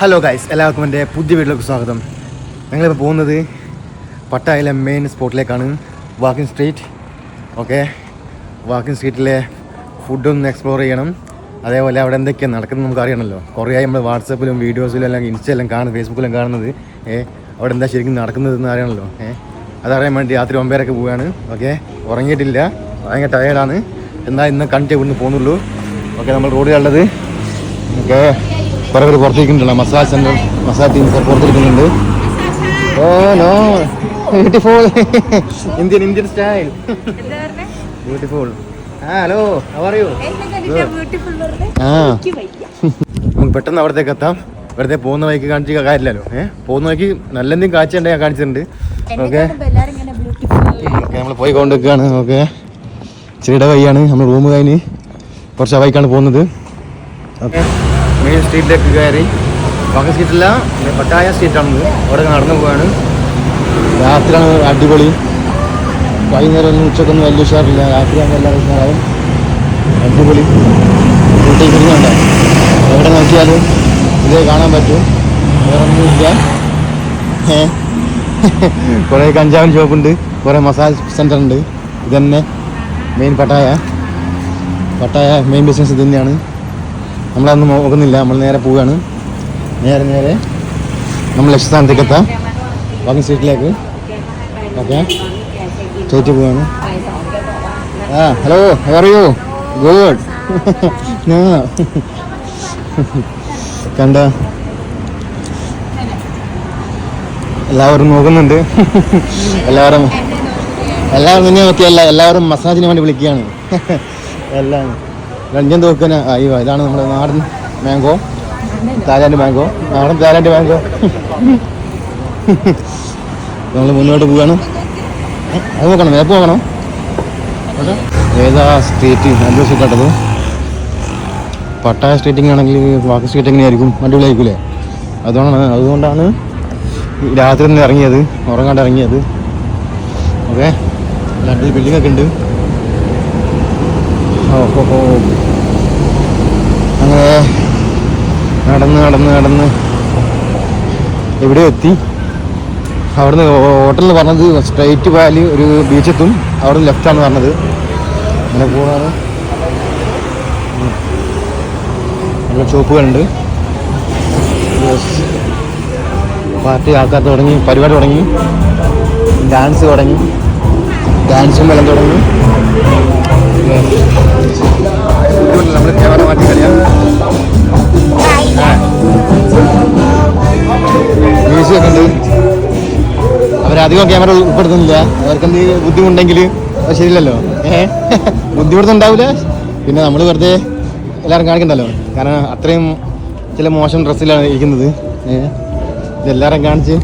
Hello guys എല്ലാവർക്കും എന്റെ പുതിയ വീട്ടിലേക്ക് സ്വാഗതം. ഞങ്ങളിപ്പോൾ പോകുന്നത് പട്ടായിലെ മെയിൻ സ്പോട്ടിലേക്കാണ് വാക്കിംഗ് സ്ട്രീറ്റ് ഓക്കെ വാക്കിംഗ് സ്ട്രീറ്റിലെ ഫുഡൊന്ന് എക്സ്പ്ലോർ ചെയ്യണം. അതേപോലെ അവിടെ എന്തൊക്കെയാണ് നടക്കുന്നത് നമുക്ക് അറിയണമല്ലോ കുറേ നമ്മൾ വാട്സപ്പിലും വീഡിയോസിലും എല്ലാം ഇൻസ്റ്റയിലും കാണുന്നത് ഫേസ്ബുക്കിലും കാണുന്നത്. ഏ അവിടെ എന്താ ശരിക്കും നടക്കുന്നതെന്ന് അറിയണമല്ലോ. ഏ അതറിയാൻ വേണ്ടി രാത്രി ഒമ്പതരക്ക് പോവുകയാണ്. ഓക്കെ ഉറങ്ങിയിട്ടില്ല. ഭയങ്കര ടയേർഡാണ് എന്നാൽ ഇന്ന് കണ്ടിട്ട് ഇവിടുന്ന് പോകുന്നുള്ളൂ. ഓക്കെ നമ്മൾ റോഡിലുള്ളത് ഓക്കെ കുറേ പേര് പുറത്തേക്കുണ്ടല്ലോ മസാജ് സെന്റർ മസാജ് ടീം പുറത്തിരിക്കുന്നുണ്ട്. ഓ no beautiful Indian Indian style beautiful ആ ഹലോ ആ. നമുക്ക് പെട്ടെന്ന് അവിടത്തേക്ക് എത്താം. വെറുതെ പോകുന്ന വഴിക്ക് കാണിച്ച കാര്യമില്ലല്ലോ. ഏഹ് പോകുന്ന വഴിക്ക് നല്ല എന്തെങ്കിലും കാഴ്ച ഉണ്ടെങ്കിൽ ഞാൻ കാണിച്ചിട്ടുണ്ട് ഓക്കെ ഓക്കെ നമ്മൾ പോയി കൊണ്ടിരിക്കുകയാണ് ഓക്കെ ഇച്ചിരിയുടെ വഴിയാണ്. നമ്മൾ റൂം കഴിഞ്ഞ് കുറച്ച് വഴിക്കാണ് പോകുന്നത്. ഓക്കെ മെയിൻ സ്ട്രീറ്റിലേക്ക് കയറി. പക സ്ട്രീറ്റല്ല പട്ടായ സ്ട്രീറ്റാണ് അവിടെ നടന്നു പോവാണ്. രാത്രിയാണ് അടിപൊളി. വൈകുന്നേരം ഒന്നും ഉച്ചക്കൊന്നും വലിയ ഉഷാറില്ല. രാത്രിയാകുമ്പോൾ എല്ലാവരും ഉഷാറാവും. അടിപൊളി. ഊട്ടി ഇരുന്നുണ്ട് എവിടെ നോക്കിയാലും ഇതേ കാണാൻ പറ്റും. വേറെ ഒന്നുമില്ല കുറേ കഞ്ചാവിൻ ഷോപ്പുണ്ട് കുറേ മസാജ് സെന്റർ ഉണ്ട് ഇതന്നെ main Pattaya. Pattaya main business ഇത് തന്നെയാണ് നമ്മളതൊന്നും നോക്കുന്നില്ല നമ്മൾ നേരെ പോവുകയാണ് നേരെ നേരെ നമ്മൾ ലക്ഷ്യസ്ഥാനത്തേക്ക് എത്താം വാക്കിംഗ് സ്ട്രീറ്റിലേക്ക് ഓക്കെ. ചോദിച്ചു പോവാണ്. ആ ഹലോ അറിയോ ഗുഡ് കണ്ട? എല്ലാവരും നോക്കുന്നുണ്ട്. എല്ലാവരും എല്ലാവരും നിന്നെ നോക്കിയല്ല എല്ലാവരും മസാജിന് വേണ്ടി വിളിക്കുകയാണ്. എല്ലാം രഞ്ജൻ തോക്കന അയ്യോ ഇതാണ് നമ്മുടെ നാടൻ മാംഗോ. Thailand mango. നാടൻ തായ്ലാൻഡ് മാംഗോ. നമ്മൾ മുന്നോട്ട് പോവാണ്. അത് നോക്കണം മേപ്പ് നോക്കണം. ഏതാ സ്ട്രീറ്റ് അന്വേഷിക്കേണ്ടത് പട്ടായ സ്ട്രീറ്റിംഗ് ആണെങ്കിൽ വാക്ക് സ്ട്രീറ്റിംഗ് ആയിരിക്കും അടിപൊളിയായിരിക്കില്ലേ അതുകൊണ്ടാണ് അതുകൊണ്ടാണ് രാത്രി നിന്ന് ഇറങ്ങിയത്. ഉറങ്ങാണ്ട് ഇറങ്ങിയത്. ഓക്കെ. രണ്ട് ബിൽഡിംഗ് ഒക്കെ ഉണ്ട്. ഓ ഓ. നടന്ന് നടന്ന് നടന്ന്. എവിടെ എത്തി അവിടുന്ന് ഹോട്ടലിൽ പറഞ്ഞത് സ്ട്രൈറ്റ് പോയാൽ ഒരു ബീച്ചെത്തും അവിടെ നിന്ന് ലെഫ്റ്റാണ് പറഞ്ഞത്. അങ്ങനെ പോകാറ് നല്ല ചോപ്പുകളുണ്ട് പാർട്ടി ആൾക്കാർ തുടങ്ങി പരിപാടി തുടങ്ങി. ഡാൻസ് തുടങ്ങി. ഡാൻസും എല്ലാം തുടങ്ങി. നമ്മൾ ക്യാമറ മാറ്റി കളിയാം മ്യൂസിയം ഒക്കെ ഉണ്ട് അവരധികം ക്യാമറ ഉൾപ്പെടുത്തുന്നില്ല. അവർക്കെന്ത് ബുദ്ധിമുട്ടുണ്ടെങ്കിൽ ശരിയല്ലല്ലോ. ഏഹ് ബുദ്ധിമുട്ടുണ്ടാവില്ല പിന്നെ നമ്മൾ വെറുതെ എല്ലാവരും കാണിക്കണ്ടല്ലോ. കാരണം അത്രയും ചില മോശം ഡ്രസ്സിലാണ് ഇരിക്കുന്നത്. ഏഹ് ഇതെല്ലാവരും കാണിച്ച്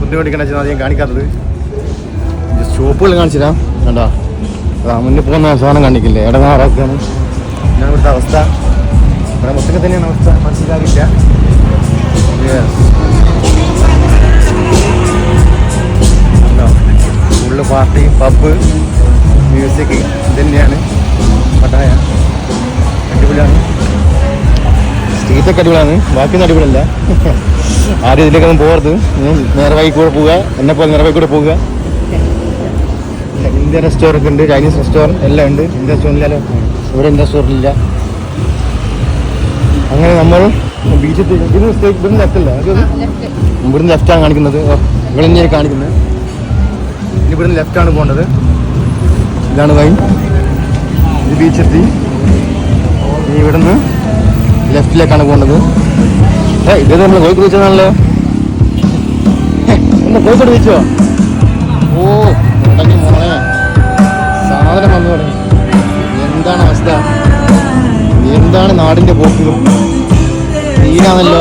ബുദ്ധിമുട്ടിക്കണ അധികം കാണിക്കാത്തത്. ഷോപ്പുകൾ കാണിച്ചിരാം കണ്ടോ? മുന്നിൽ പോകുന്ന സാധനം കാണിക്കില്ലേ? ഇടങ്ങാറൊക്കെയാണ് ഞാൻ ഇവിടുത്തെ അവസ്ഥ. ഇവിടെ മൊത്തത്തിൽ തന്നെയാണ് അവസ്ഥ. മനസ്സിലാകില്ല ഫുള്ള് പാർട്ടി പബ്ബ് മ്യൂസിക് ഇതന്നെയാണ്. പട്ടായ. അടിപൊളിയാണ്. സ്ട്രീറ്റൊക്കെ അടിപൊളിയാണ്. ബാക്കിയൊന്നും അടിപൊളിയല്ല. ആരും ഇതിലേക്കൊന്നും പോകരുത്. നേരെ വൈകി കൂടെ പോവുക. എന്നെ പോലെ നേരെ വൈകി കൂടെ പോവുക. ഇന്ത്യൻ റെസ്റ്റോറന്റ് ഉണ്ട് ചൈനീസ് റെസ്റ്റോറന്റ് എല്ലാം ഉണ്ട്. ഇന്ത്യൻ റെസ്റ്റോറന്റ് ഇല്ലല്ലോ ഇവിടെ ഇന്ത്യൻ റെസ്റ്റോറന്റില്ല അങ്ങനെ നമ്മൾ ബീച്ചിൽ ഇവിടുന്ന് മിസ്റ്റേക്ക് ഇവിടുന്ന് ലെഫ്റ്റ് ഇവിടുന്ന് ലെഫ്റ്റാണ് കാണിക്കുന്നത്. ഇവിടെ തന്നെയാണ് കാണിക്കുന്നത്. ഇനി ഇവിടുന്ന് ലെഫ്റ്റാണ് പോകേണ്ടത്. ഇതാണ് വൈൻ. ഇത് ബീച്ചെത്തി ഇനി ഇവിടുന്ന് ലെഫ്റ്റിലേക്കാണ് പോകേണ്ടത്. ഏ ഇത് നമ്മൾ കോഴിക്കോട് ബീച്ചാണല്ലോ എന്താ കോഴിക്കോട് ബീച്ചോ ഓ. തുടങ്ങി മോളെ സാധനം വന്നു തുടങ്ങി. എന്താണ് അവസ്ഥ? എന്താണ് നാടിന്റെ പോക്ക് തീരാണല്ലോ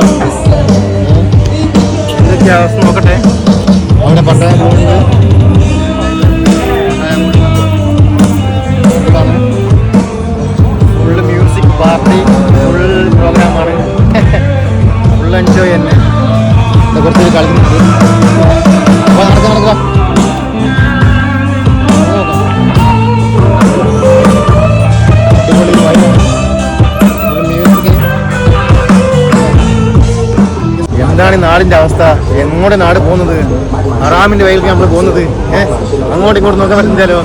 എന്തൊക്കെ അവസ്ഥ നോക്കട്ടെ. അവിടെ പട്ടണം പോകുന്നത് ഫുള്ള് മ്യൂസിക് പാർട്ടി. നാടിന്റെ അവസ്ഥ എങ്ങോട്ട് നാട് പോകുന്നത്? അറാമിന്റെ വയലിലേക്ക് നമ്മൾ പോകുന്നത് ഏഹ് അങ്ങോട്ടും ഇങ്ങോട്ടും നോക്കാൻ പറ്റില്ലല്ലോ.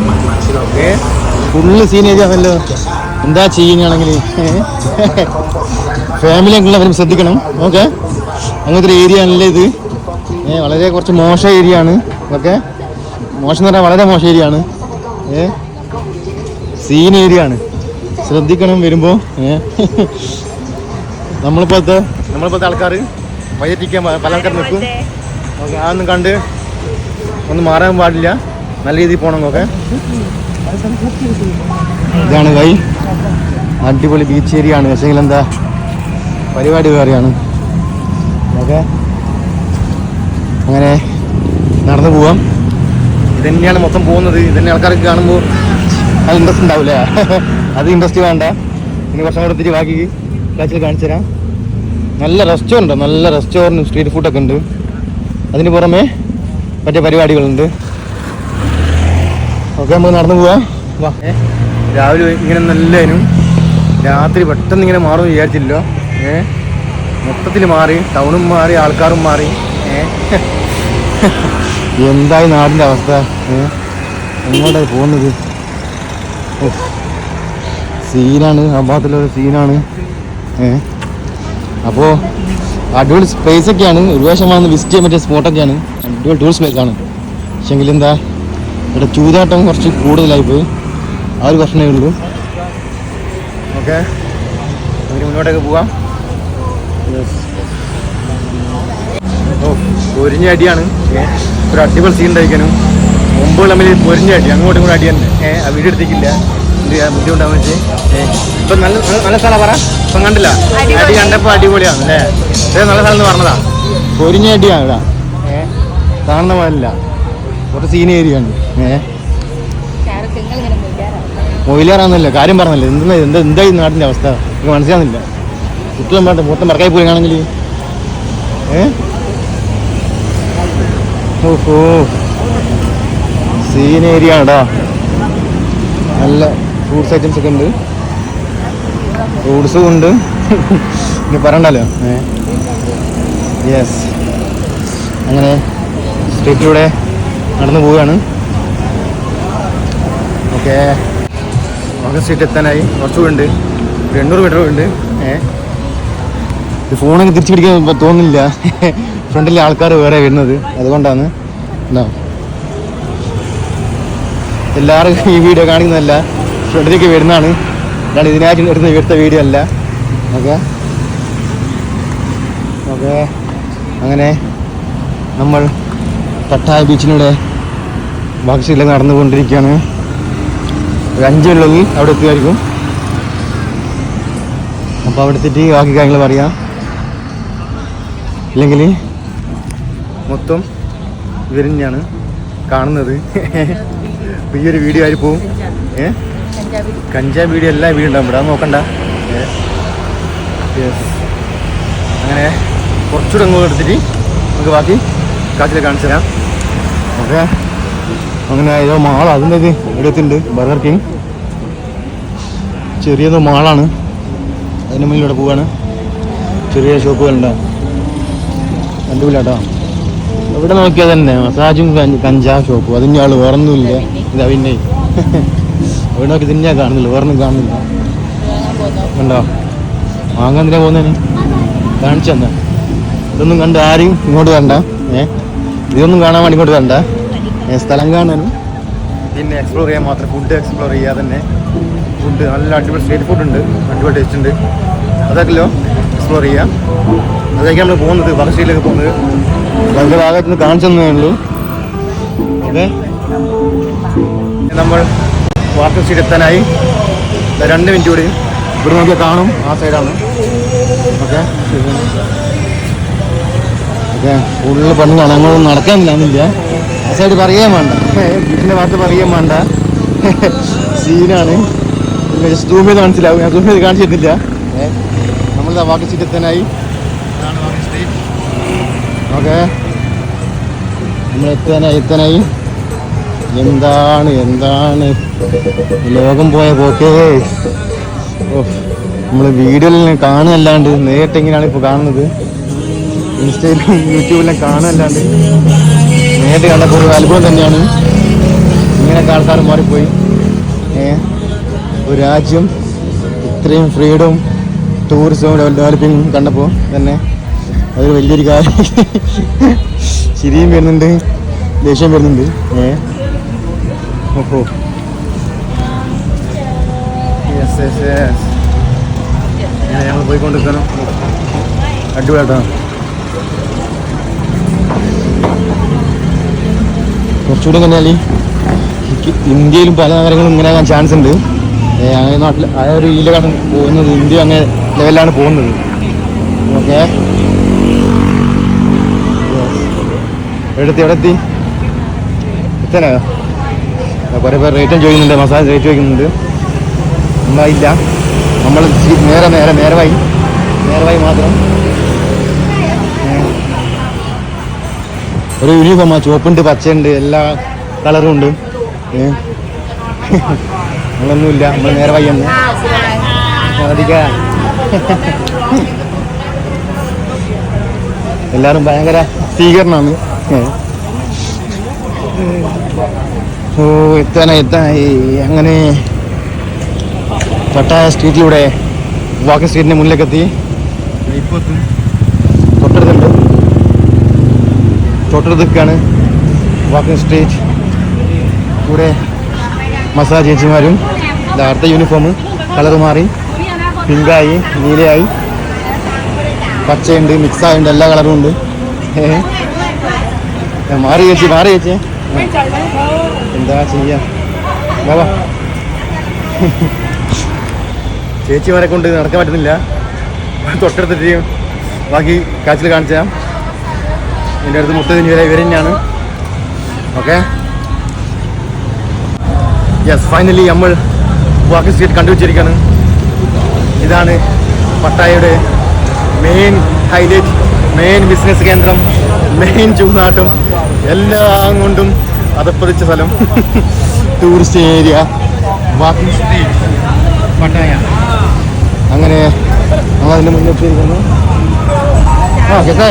ഏഹ് ഫുള്ള് സീനേജ് ആണല്ലോ. എന്താ ചെയ്യുകയാണെങ്കിൽ ഫാമിലി ഉള്ളവരും ശ്രദ്ധിക്കണം. ഓക്കെ? അങ്ങനത്തെ ഒരു ഏരിയ ആണല്ലേ ഇത്. ഏ വളരെ കുറച്ച് മോശം ഏരിയ ആണ്. ഓക്കെ? മോശം എന്ന് പറഞ്ഞാൽ വളരെ മോശം ഏരിയ ആണ്. ഏ? സീൻ ഏരിയ ആണ്. ശ്രദ്ധിക്കണം വരുമ്പോൾ ഏ? നമ്മളിപ്പോഴത്തെ നമ്മളിപ്പോഴത്തെ ആൾക്കാർ വൈകിട്ടിരിക്കാൻ പല ആൾക്കാർ നിൽക്കും. ഓക്കെ അതൊന്നും കണ്ട് ഒന്നും മാറാൻ പാടില്ല. നല്ല രീതിയിൽ പോകണം ഓക്കെ ഇതാണ് വൈ. അടിപൊളി ബീച്ച് ഏരിയ ആണ്. പക്ഷേ എന്താ പരിപാടി വേറെയാണ്. ഓക്കെ. അങ്ങനെ നടന്നു പോവാം. ഇതന്നെയാണ് മൊത്തം പോകുന്നത്. ഇതന്നെ ആൾക്കാർക്ക് കാണുമ്പോൾ അത് ഇൻട്രസ്റ്റ് ഉണ്ടാവില്ല? അത് ഇൻട്രസ്റ്റ് വേണ്ട. ഇനി കുറച്ചും കൂടെ തിരി ബാക്കി കാച്ചിൽ കാണിച്ചു തരാം. നല്ല റെസ്റ്റോറന്റ് നല്ല റെസ്റ്റോറന്റും സ്ട്രീറ്റ് ഫുഡൊക്കെ ഉണ്ട്. അതിന് പുറമെ മറ്റേ പരിപാടികളുണ്ട്. ഓക്കെ നമുക്ക് നടന്നു പോവാം. വാ. രാവിലെ ഇങ്ങനെ നല്ലതിനും രാത്രി പെട്ടെന്ന് ഇങ്ങനെ മാറും വിചാരിച്ചില്ല ഏ മൊത്തത്തിൽ മാറി ടൗണും മാറി ആൾക്കാരും മാറി. എന്തായി നാടിന്റെ അവസ്ഥ? ഏ എങ്ങോട്ടായി പോകുന്നത്. സീനാണ് ആ ഭാഗത്തുള്ളൊരു സീനാണ് ഏ. അപ്പോൾ അടിപൊളി സ്പേസ് ഒക്കെയാണ്. ഒരു വശം വന്ന് വിസിറ്റ് ചെയ്യാൻ പറ്റിയ സ്പോട്ടൊക്കെയാണ് അടിപൊളി ടൂറിസ്റ്റ് പ്ലേസാണ് ആണ്. പക്ഷെങ്കിൽ എന്താ ഇവിടെ ചൂതാട്ടം കുറച്ച് കൂടുതലായി പോയി. ആ ഒരു പ്രശ്നമേ ഉള്ളൂ. ഓക്കെ അതിന് മുന്നോട്ടേക്ക് പോവാം. ഓ പൊരിഞ്ഞ അടിയാണ്. ഒരു അടിപൊളി സീൻ ഉണ്ടായിരിക്കാനും. മുമ്പ് തമ്മിൽ പൊരിഞ്ഞ അടി. അങ്ങോട്ടും ഇങ്ങോട്ടും അടി തന്നെ. ഏഹ് ആ വീട് എടുത്തിട്ടില്ല. എന്ത് ചെയ്യാൻ ബുദ്ധിമുട്ടാന്ന് വെച്ച് ഇപ്പൊ നല്ല നല്ല- സ്ഥലം പറ. ഇപ്പം കണ്ടില്ല. അടി കണ്ടപ്പോ അടിപൊളിയാണ് അല്ലേ? ഇത് നല്ല സ്ഥലം എന്ന് പറഞ്ഞതാ? പൊരിഞ്ഞ അടിയാണ് ഇവിടെ. ഏഹ് കാണുന്ന പോലല്ല കുറച്ച് സീൻ ഏരിയ ആണ് ഏഹ് മൊയിലാറാന്നല്ല കാര്യം പറഞ്ഞല്ലേ. എന്താ എന്താ എന്താ ഈ നാട്ടിന്റെ അവസ്ഥ? എനിക്ക് മനസ്സിലാകുന്നില്ല കുട്ടികളും വേണ്ട മൊത്തം മറക്കായി പോയാണെങ്കിൽ ഏഹ് ഓഹോ. സീൻ ഏരിയ ആണോ നല്ല ഫ്രൂട്ട്സ് ഐറ്റംസ് ഒക്കെ ഉണ്ട്. ഫ്രൂട്ട്സും ഉണ്ട്. ഇനി പറയണ്ടല്ലോ? യെസ് അങ്ങനെ സ്ട്രീറ്റിലൂടെ നടന്നു പോവുകയാണ്. ഓക്കെ ഓഗസ്റ്റ് സ്ട്രീറ്റ് എത്താനായി. കുറച്ചുകൂടെ ഉണ്ട്. ഒരു എണ്ണൂറ് മീറ്റർ ഉണ്ട്. ഏഹ് ഇത് ഫോണൊക്കെ തിരിച്ചു പിടിക്കാൻ തോന്നുന്നില്ല. ഫ്രണ്ടിലെ ആൾക്കാർ വേറെ വരുന്നത്. അതുകൊണ്ടാണ്. എന്താ എല്ലാവർക്കും ഈ വീഡിയോ കാണിക്കുന്നതല്ല. ഫ്രണ്ടിലേക്ക് വരുന്നതാണ്. ഞാൻ ഇതിനായിട്ട് എടുത്ത ഇവിടുത്തെ വീഡിയോ അല്ല. ഓക്കെ? ഓക്കെ? അങ്ങനെ നമ്മൾ തട്ടായ ബീച്ചിലൂടെ ബാക്സിലെ നടന്നുകൊണ്ടിരിക്കുകയാണ്. ഒരു അഞ്ച് മിനിറ്റുള്ളിൽ അവിടെ എത്തുമായിരിക്കും. അപ്പോൾ അവിടെ എത്തിയിട്ട് ബാക്കി കാര്യങ്ങൾ പറയാം. ഇല്ലെങ്കിൽ മൊത്തം ഇവർ തന്നെയാണ് കാണുന്നത്. ഈ ഒരു വീഡിയോ ആയി പോവും? ഏ? കഞ്ചാവ് വീട് എല്ലാ വീടും ഉണ്ടാവും ഇവിടെ. നോക്കണ്ട. അങ്ങനെ കുറച്ചുകൂടെ അങ്ങോട്ട് എടുത്തിട്ട് നമുക്ക് ബാക്കി കാറ്റിൽ കാണിച്ചു തരാം. ഓക്കെ. അങ്ങനെ ഏതോ മാൾ അതിന്റെ ഇത് ഇവിടെ എത്തിയിട്ടുണ്ട് ബർഗർ കിങ് ചെറിയതോ മാളാണ്. അതിന് മുന്നിൽ ഇവിടെ പോവാണ്. ചെറിയ ഷോപ്പുകളുണ്ടാവും കണ്ടുപില്ല കേട്ടോ ഇവിടെ നോക്കിയാൽ തന്നെ മസാജും കഞ്ചാ ഷോപ്പും. അതിന്റെ ആൾ വേറൊന്നുമില്ല. ഇതാ പിന്നെ. നോക്കി തന്നെയാ കാണുന്നില്ല വേറൊന്നും കാണുന്നില്ല. കണ്ടോ? വാങ്ങാൻ എന്തിനാ പോകുന്നതിന് കാണിച്ചു തന്നെ. ഇതൊന്നും കണ്ട് ആരെയും ഇങ്ങോട്ട് വേണ്ട ഏ? ഇതൊന്നും കാണാൻ വേണ്ടി ഇങ്ങോട്ട് വേണ്ട. ഏ, സ്ഥലം കാണാനും. പിന്നെ എക്സ്പ്ലോർ ചെയ്യാൻ മാത്രം ഫുഡ് എക്സ്പ്ലോർ ചെയ്യാതെ തന്നെ. ഫുഡ് നല്ല അടിപൊളി സ്ട്രീറ്റ് ഫുഡ് ഉണ്ട് അടിപൊളി ടേസ്റ്റ് ഉണ്ട്. അതൊക്കെയല്ലോ എക്സ്പ്ലോർ ചെയ്യാം. അതൊക്കെ നമ്മൾ പോകുന്നത് വർഷയിലേക്ക് പോകുന്നത്. ഭയങ്കര ഭാഗത്ത് നിന്ന് കാണിച്ചു തന്നേ ഉള്ളൂ. ഓക്കെ നമ്മൾ വാട്ടർ സീറ്റ് എത്താനായി രണ്ട് മിനിറ്റ് കൂടി ഇവിടെ നോക്കിയാൽ കാണും. ആ സൈഡാണ് ഓക്കെ. ഓക്കെ. ഫുള്ള് പണ്ട് അങ്ങോട്ട് നടക്കാനില്ല ആ സൈഡ് പറയുകയും വേണ്ട. വീട്ടിന്റെ ഭാഗത്ത് പറയുകയും വേണ്ട. സീനാണ്. ചെയ്ത് കാണിച്ചില്ല ഞാൻ സൂം ചെയ്ത് കാണിച്ചിട്ടില്ല നമ്മൾ വാക്ക് സീറ്റ് എത്താനായി ഓക്കെ. നമ്മൾ എത്താനായി എത്താനായി. എന്താണ് എന്താണ്? ലോകം പോയ പോക്കേ. നമ്മൾ വീഡിയോയിൽ കാണുന്നല്ലാണ്ട് നേരിട്ട് എങ്ങനെയാണ് ഇപ്പോൾ കാണുന്നത്? ഇൻസ്റ്റയിലും യൂട്യൂബിലും കാണുകയല്ലാണ്ട് നേരിട്ട് കണ്ടപ്പോൾ ഒരു അത്ഭുതം തന്നെയാണ്. ഇങ്ങനെയൊക്കെ ആൾക്കാർ മാറിപ്പോയി. ഒരു രാജ്യം ഇത്രയും ഫ്രീഡവും ടൂറിസവും ഡെവലപ്പിംഗ് കണ്ടപ്പോൾ തന്നെ അതൊരു വലിയൊരു കാര്യം. ശരിയും വരുന്നുണ്ട് ദേഷ്യം വരുന്നുണ്ട്. ഏ ഓഹോ യെസ് യെസ് യെസ് ഞങ്ങൾ പോയിക്കൊണ്ടിരിക്കണം അടിപൊളിയാട്ടോ. കുറച്ചുകൂടി എങ്ങനെയാലി ഇന്ത്യയിലും പല നഗരങ്ങളും ഇങ്ങനെ ആകാൻ ചാൻസ് ഉണ്ട്. അങ്ങനെ നാട്ടിൽ ആ ഒരു രീതിയിലാണ് പോകുന്നത് ഇന്ത്യ അങ്ങനെ ലെവലിലാണ് പോകുന്നത്. ഓക്കെ. എവിടെത്തി എവിടെത്തി? എത്താനാ കുറേ പേർ റേറ്റും ചോദിക്കുന്നുണ്ട് മസാല റേറ്റ് ചോദിക്കുന്നുണ്ട്. ഉണ്ടായില്ല നമ്മൾ നേരെ നേരെ നേരമായി നേരമായി മാത്രം. ഒരു യൂണിഫോമാ ചുവപ്പുണ്ട് പച്ചയുണ്ട് എല്ലാ കളറും ഉണ്ട്. നമ്മളൊന്നുമില്ല നമ്മൾ നേരെ വയ്യെന്ന് എല്ലാവരും ഭയങ്കര സ്വീകരണമാണ്. ഓ എത്താനായി എത്താനായി അങ്ങനെ പട്ടായ സ്ട്രീറ്റിലൂടെ വാക്കി സ്ട്രീറ്റിന്റെ മുന്നിലേക്ക് എത്തി ഇപ്പോൾ എത്തും തൊട്ടടുത്തുണ്ട് തൊട്ടടുത്തൊക്കെയാണ് വാക്കിംഗ് സ്ട്രീറ്റ് കൂടെ മസാജ് ചേച്ചിമാരും അടുത്ത യൂണിഫോം കളർ മാറി. പിങ്കായി നീലയായി. പച്ചയുണ്ട് മിക്സായുണ്ട് എല്ലാ കളറും ഉണ്ട്. മാറി ചേച്ചി മാറി ചേച്ചി. എന്താ ചെയ്യാ? ചേച്ചിമാരെ കൊണ്ട് നടക്കാൻ പറ്റുന്നില്ല. തൊട്ടടുത്തിട്ട് ബാക്കി കാച്ചിൽ കാണിച്ചാൽ എന്റെ അടുത്ത് മുത്തതിന് വരെ ഇവർ തന്നെയാണ്. ഓക്കെ? യെസ് ഫൈനലി നമ്മൾ വാക്കിംഗ് സ്ട്രീറ്റ് കണ്ടുവച്ചിരിക്കുകയാണ് ഇതാണ് പട്ടായയുടെ മെയിൻ ഹൈലൈറ്റ് മെയിൻ ബിസിനസ് കേന്ദ്രം മെയിൻ ചൂന്നാട്ടം. എല്ലാം കൊണ്ടും അതപ്പതിച്ച സ്ഥലം? Tourist area walking street Pattaya. അങ്ങനെ നമ്മൾ മുന്നോട്ട് ഇരിക്കുന്നു ആ കേട്ടെ